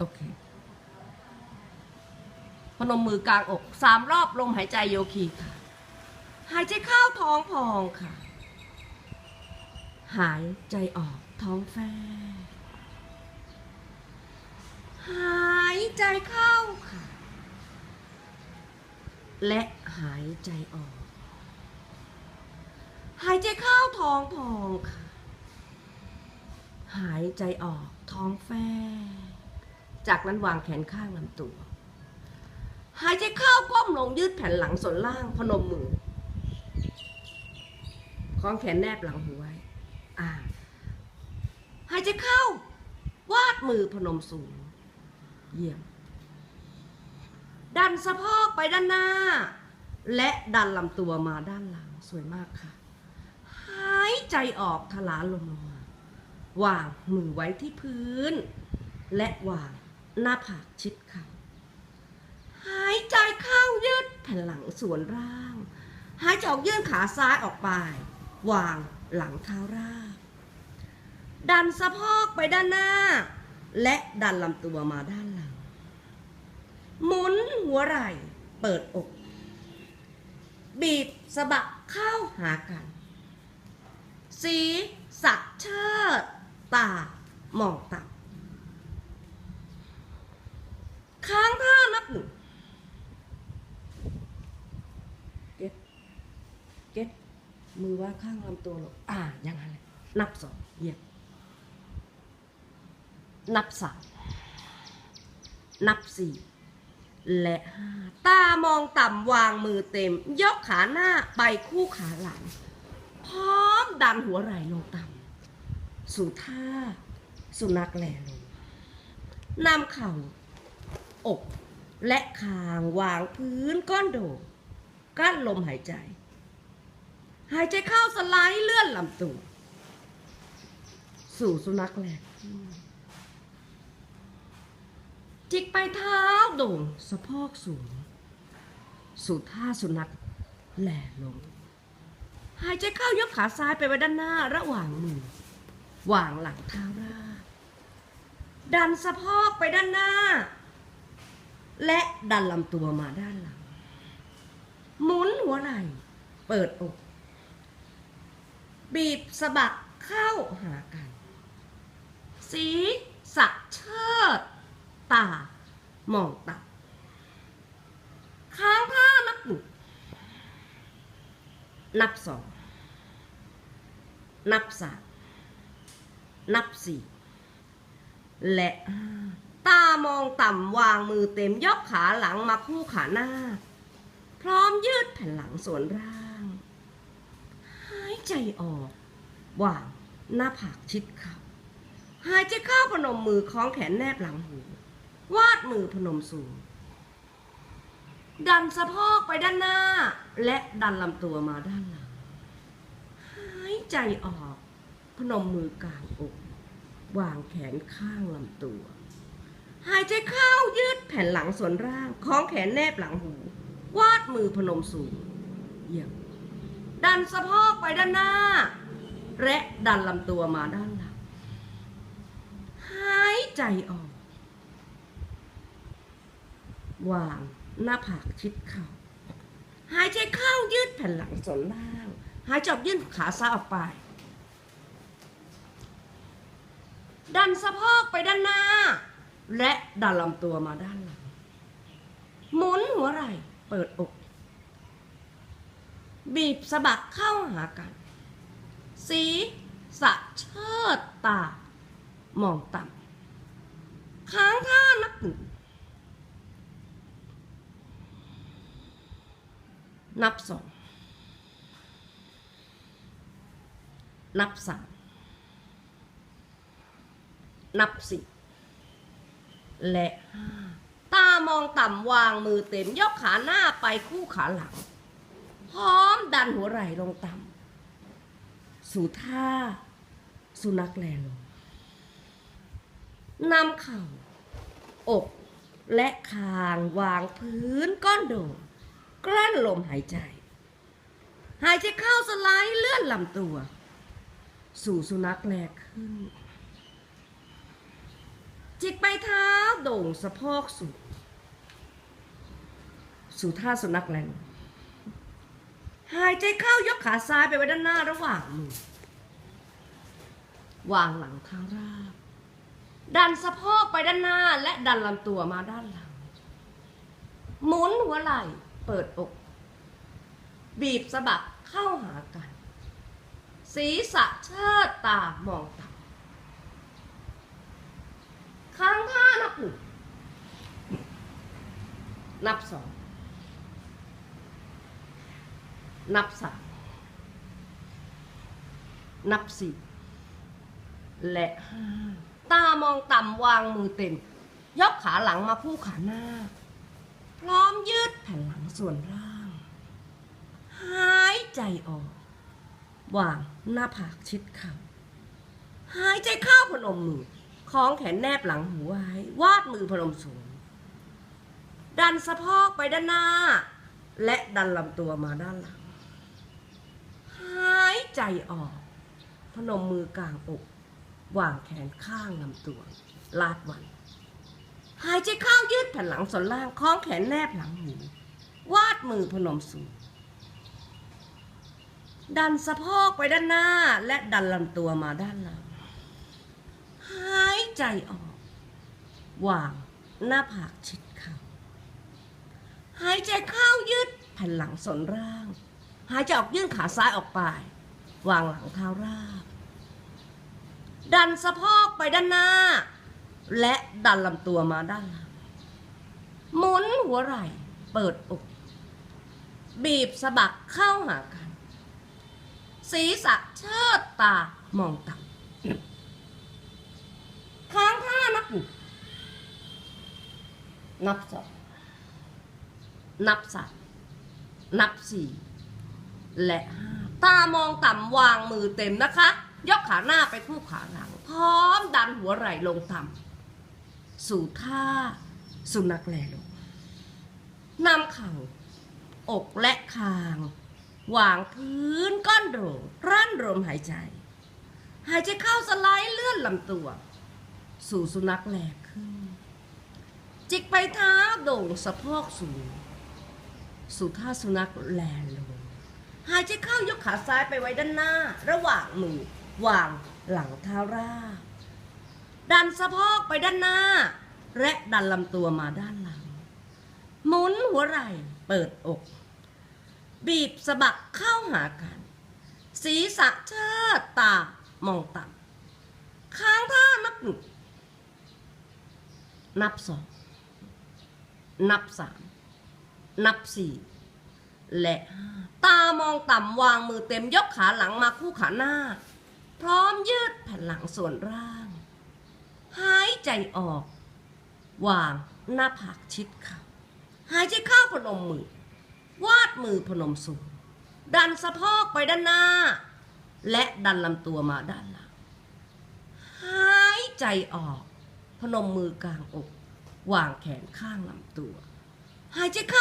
โอเค พนมมือกลางอกสามรอบลมหายใจโยคีค่ะ หายใจเข้าท้องพองค่ะ หายใจออกท้องแฟหายใจเข้าค่ะ และหายใจออก หายใจเข้าท้องพองค่ะ หายใจออกท้องแฟ จากนั้นวางแขนข้างลำตัว หายใจเข้าก้มลงยืดแผ่นหลังส่วนล่างพนมมือคล้องแขนแนบหลังหูไว้อ่าหายใจเข้า วาดมือพนมสูง เยี่ยม ดันสะโพกไปด้านหน้า และดันลำตัวมาด้านหลังสวยมากค่ะ หายใจออกทลาลมลงมาวางมือไว้ที่พื้น และวาง หน้าผากชิดเข่าหายใจเข้ายืดแผ่นหลังส่วนร่าง หายใจออกยื่นขาซ้ายออกไป วางหลังเท้าราบ ดันสะโพกไปด้านหน้า และดันลำตัวมาด้านหลัง หมุนหัวไหล่เปิดอก บีบสะบักเข้าหากัน สีสักเชิด ตาหมองต่ำ ค้างท่านับหนึ่งเก็ตเก็ตมือว่าข้างลำตัวลงอ่าอย่างนั้นเลยนับสองเหยียมนับสามนับสี่และห้าตามองต่ำวางมือเต็ม ยกขาหน้าไปคู่ขาหลัง พร้อมดันหัวไหล่ลงต่ำสู่ท่า สุนัขแหลลงนำเข่า อก และคางวางพื้นก้อนโดงกั้นลมหายใจ หายใจเข้าสไลด์เลื่อนลำตัว สู่สุนัขแหลขึ้นจิกไปเท้าโด่งสะโพกสูง สู่ท่าสุนัขแหลลง หายใจเข้ายกขาซ้ายไปไว้ด้านหน้าระหว่างมือวางหลังเท้าราดันสะโพกไปด้านหน้า และดันลำตัวมาด้านหลัง หมุนหัวไหล่ เปิดอก บีบสะบักเข้าหากัน สีสักเชิด ตา มองตับค้างท่านับหนึ่งนับสอง นับสามนับสี่และห้า ตามองต่ำวางมือเต็มยกขาหลังมาคู่ขาหน้า พร้อมยืดแผ่นหลังส่วนร่าง หายใจออกวางหน้าผากชิดเข่าหายใจเข้าพนมมือคล้องแขนแนบหลังหู วาดมือพนมสูง ดันสะโพกไปด้านหน้า และดันลำตัวมาด้านหลัง หายใจออก พนมมือกลางอก วางแขนข้างลำตัว หายใจเข้ายืดแผ่นหลังส่วนร่างคล้องแขนแนบหลังหู วาดมือพนมสูงเยี่ยมดันสะโพกไปด้านหน้า และดันลำตัวมาด้านหลัง หายใจออก วางหน้าผากชิดเข่า หายใจเข้ายืดแผ่นหลังส่วนล่าง หายใจออกยื่นขาซ้ายออกไป ดันสะโพกไปด้านหน้า และดันลำตัวมาด้านหลัง หมุนหัวไหล่เปิดอก บีบสะบักเข้าหากัน สีสะเชิดตา มองต่ำค้างท่านับหนึ่งนับสองนับสามนับสี่ และห้าตามองต่ำวางมือเต็มยกขาหน้าไปคู่ขาหลัง พร้อมดันหัวไหล่ลงต่ำสู่ท่า สุนัขแลลงนำเข่า อกและคางวางพื้นก้อนโดงกลั้นลมหายใจ หายใจเข้าสไลด์เลื่อนลำตัว สู่สุนัขแลขึ้น จิกไปเท้าโด่งสะโพกสูงสู่ท่าสุนัขแลนหายใจเข้ายกขาซ้ายไปไว้ด้านหน้าระหว่างมือวางหลังเท้าราบ ดันสะโพกไปด้านหน้าและดันลำตัวมาด้านหลัง หมุนหัวไหล่เปิดอก บีบสะบักเข้าหากัน ศีรษะเชิดตามองต่ำ ค้างท่านับหนึ่งนับสองนับสามนับสี่และห้าตามองต่ำวางมือเต็ม ยกขาหลังมาคู่ขาหน้า พร้อมยืดแผ่นหลังส่วนล่าง หายใจออก วางหน้าผากชิดเข่าหายใจเข้าพนมมือ คล้องแขนแนบหลังหูไว้ วาดมือพนมสูง ดันสะโพกไปด้านหน้า และดันลำตัวมาด้านหลัง หายใจออก พนมมือกลางอกวางแขนข้างลำตัว ลาดวัน หายใจเข้ายืดแผ่นหลังส่วนล่างคล้องแขนแนบหลังหูวาดมือพนมสูง ดันสะโพกไปด้านหน้าและดันลำตัวมาด้านหลัง หายใจออก วางหน้าผากชิดเข่าหายใจเข้ายืดแผ่นหลังสนล่าง หายใจออกยื่นขาซ้ายออกไป วางหลังเท้าราบ ดันสะโพกไปด้านหน้า และดันลำตัวมาด้านหลัง หมุนหัวไหล่เปิดอก บีบสะบักเข้าหากัน ศีรษะเชิดตามองต่ำ นับหนึ่งนับสองนับสามนับสี่และห้าตามองต่ำวางมือเต็มนะคะ ยกขาหน้าไปคู่ขาหลัง พร้อมดันหัวไหล่ลงต่ำสู่ท่า สุนัขแลลงนำเข่าอกและคาง วางพื้นก้อนโดงรั้นลมหายใจ หายใจเข้าสไลด์เลื่อนลำตัว สู่สุนัขแหลกขึ้น จิกไปเท้าโด่งสะโพกสูง สู่ท่าสุนัขแลลงหายใจเข้ายกขาซ้ายไปไว้ด้านหน้า ระหว่างมือวางหลังเท้าราบดันสะโพกไปด้านหน้า และดันลำตัวมาด้านหลัง หมุนหัวไหล่เปิดอก บีบสะบักเข้าหากัน ศีรษะเชิดตามองต่ำค้างท่านับหนึ่ นับสองนับสามนับสี่และห้าตามองต่ำวางมือเต็มยกขาหลังมาคู่ขาหน้า พร้อมยืดแผ่นหลังส่วนร่าง หายใจออก วางหน้าผากชิดเข่าหายใจเข้าพนมมือ วาดมือพนมสูงดันสะโพกไปด้านหน้า และดันลำตัวมาด้านหลัง หายใจออก พนมมือกลางอกวางแขนข้างลำตัว หายใจเข้า